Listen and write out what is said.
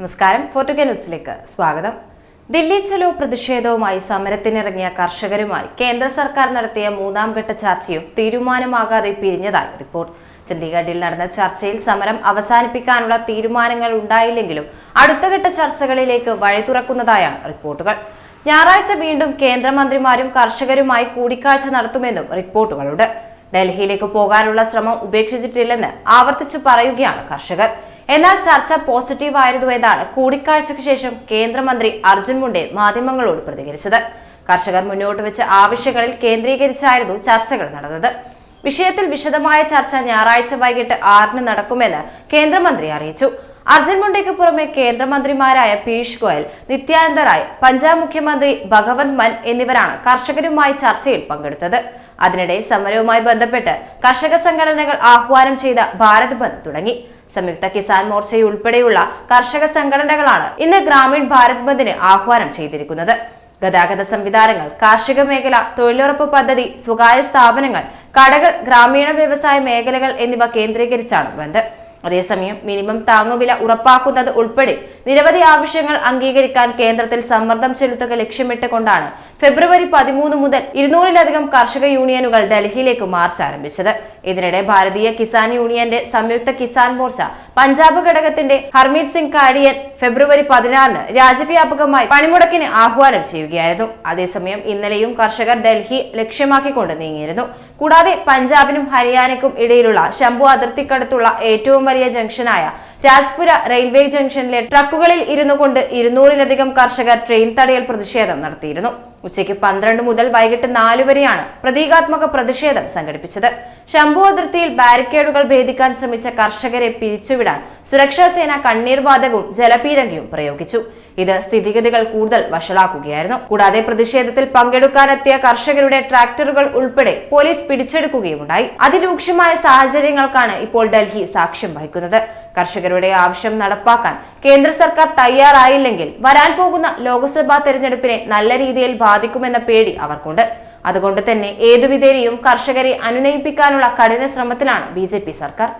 നമസ്കാരം. ഫോർട്ടുഗ ന്യൂസിലേക്ക് സ്വാഗതം. ദില്ലി ചലോ പ്രതിഷേധവുമായി സമരത്തിനിറങ്ങിയ കർഷകരുമായി കേന്ദ്ര സർക്കാർ നടത്തിയ മൂന്നാം ഘട്ട ചർച്ചയും തീരുമാനമാകാതെ പിരിഞ്ഞതായി റിപ്പോർട്ട്. ചണ്ഡീഗഡിൽ നടന്ന ചർച്ചയിൽ സമരം അവസാനിപ്പിക്കാനുള്ള തീരുമാനങ്ങൾ ഉണ്ടായില്ലെങ്കിലും അടുത്ത ഘട്ട ചർച്ചകളിലേക്ക് വഴി തുറക്കുന്നതായാണ് റിപ്പോർട്ടുകൾ. ഞായറാഴ്ച വീണ്ടും കേന്ദ്രമന്ത്രിമാരും കർഷകരുമായി കൂടിക്കാഴ്ച നടത്തുമെന്നും റിപ്പോർട്ടുകളുണ്ട്. ഡൽഹിയിലേക്ക് പോകാനുള്ള ശ്രമം ഉപേക്ഷിച്ചിട്ടില്ലെന്ന് ആവർത്തിച്ചു പറയുകയാണ് കർഷകർ. എന്നാൽ ചർച്ച പോസിറ്റീവ് ആയിരുന്നു എന്നാണ് കൂടിക്കാഴ്ചയ്ക്ക് ശേഷം കേന്ദ്രമന്ത്രി അർജുൻ മുണ്ടെ മാധ്യമങ്ങളോട് പ്രതികരിച്ചത്. കർഷകർ മുന്നോട്ട് വെച്ച ആവശ്യങ്ങളിൽ കേന്ദ്രീകരിച്ചായിരുന്നു ചർച്ചകൾ നടന്നത്. വിഷയത്തിൽ വിശദമായ ചർച്ച ഞായറാഴ്ച വൈകിട്ട് ആറിന് നടക്കുമെന്ന് കേന്ദ്രമന്ത്രി അറിയിച്ചു. അർജുൻ മുണ്ടയ്ക്ക് പുറമെ കേന്ദ്രമന്ത്രിമാരായ പീയൂഷ് ഗോയൽ നിത്യാനന്ദ റായ് പഞ്ചാബ് മുഖ്യമന്ത്രി ഭഗവന്ത് മൻ എന്നിവരാണ് കർഷകരുമായി ചർച്ചയിൽ പങ്കെടുത്തത്. അതിനിടെ സമരവുമായി ബന്ധപ്പെട്ട് കർഷക സംഘടനകൾ ആഹ്വാനം ചെയ്ത ഭാരത് ബന്ദ് തുടങ്ങി. സംയുക്ത കിസാൻ മോർച്ചയുൾപ്പെടെയുള്ള കർഷക സംഘടനകളാണ് ഇന്ന് ഗ്രാമീൺ ഭാരത് ബന്ദിന് ആഹ്വാനം ചെയ്തിരിക്കുന്നത്. ഗതാഗത സംവിധാനങ്ങൾ കാർഷിക മേഖല തൊഴിലുറപ്പ് പദ്ധതി സ്വകാര്യ സ്ഥാപനങ്ങൾ കടകൾ ഗ്രാമീണ വ്യവസായ മേഖലകൾ എന്നിവ കേന്ദ്രീകരിച്ചാണ് ബന്ദ്. അതേസമയം മിനിമം താങ്ങുവില ഉറപ്പാക്കുന്നത് ഉൾപ്പെടെ നിരവധി ആവശ്യങ്ങൾ അംഗീകരിക്കാൻ കേന്ദ്രത്തിൽ സമ്മർദ്ദം ചെലുത്തുക ലക്ഷ്യമിട്ടുകൊണ്ടാണ് ഫെബ്രുവരി പതിമൂന്ന് മുതൽ ഇരുന്നൂറിലധികം കർഷക യൂണിയനുകൾ ഡൽഹിയിലേക്ക് മാർച്ച് ആരംഭിച്ചത്. ഇതിനിടെ ഭാരതീയ കിസാൻ യൂണിയന്റെ സംയുക്ത കിസാൻ മോർച്ച പഞ്ചാബ് ഘടകത്തിന്റെ ഹർമീത് സിംഗ് കാടിയൻ ഫെബ്രുവരി പതിനാറിന് രാജ്യവ്യാപകമായി പണിമുടക്കിന് ആഹ്വാനം ചെയ്യുകയായിരുന്നു. അതേസമയം ഇന്നലെയും കർഷകർ ഡൽഹി ലക്ഷ്യമാക്കിക്കൊണ്ട് നീങ്ങിയിരുന്നു. കൂടാതെ പഞ്ചാബിനും ഹരിയാനയ്ക്കും ഇടയിലുള്ള ശംഭു അതിർത്തിക്കടുത്തുള്ള ഏറ്റവും വലിയ ജംഗ്ഷനായ രാജ്പുര റെയിൽവേ ജംഗ്ഷനിലെ ട്രക്കുകളിൽ ഇരുന്നു കൊണ്ട് ഇരുന്നൂറിലധികം കർഷകർ ട്രെയിൻ തടയൽ പ്രതിഷേധം നടത്തിയിരുന്നു. ഉച്ചയ്ക്ക് പന്ത്രണ്ട് മുതൽ വൈകിട്ട് നാലു വരെയാണ് പ്രതീകാത്മക പ്രതിഷേധം സംഘടിപ്പിച്ചത്. ശംഭു അതിർത്തിയിൽ ബാരിക്കേഡുകൾ ഭേദിക്കാൻ ശ്രമിച്ച കർഷകരെ പിരിച്ചുവിടാൻ സുരക്ഷാസേന കണ്ണീർ വാതകവും ജലപീരങ്കിയും പ്രയോഗിച്ചു. ഇത് സ്ഥിതിഗതികൾ കൂടുതൽ വഷളാക്കുകയായിരുന്നു. കൂടാതെ പ്രതിഷേധത്തിൽ പങ്കെടുക്കാനെത്തിയ കർഷകരുടെ ട്രാക്ടറുകൾ ഉൾപ്പെടെ പോലീസ് പിടിച്ചെടുക്കുകയുമുണ്ടായി. അതിരൂക്ഷമായ സാഹചര്യങ്ങൾക്കാണ് ഇപ്പോൾ ഡൽഹി സാക്ഷ്യം വഹിക്കുന്നത്. കർഷകരുടെ ആവശ്യം നടപ്പാക്കാൻ കേന്ദ്ര സർക്കാർ തയ്യാറായില്ലെങ്കിൽ വരാൻ പോകുന്ന ലോക്സഭാ തെരഞ്ഞെടുപ്പിനെ നല്ല രീതിയിൽ ബാധിക്കുമെന്ന പേടി അവർക്കുണ്ട്. അതുകൊണ്ട് തന്നെ ഏതുവിധേനയും കർഷകരെ അനുനയിപ്പിക്കാനുള്ള കഠിന ശ്രമത്തിലാണ് ബി സർക്കാർ.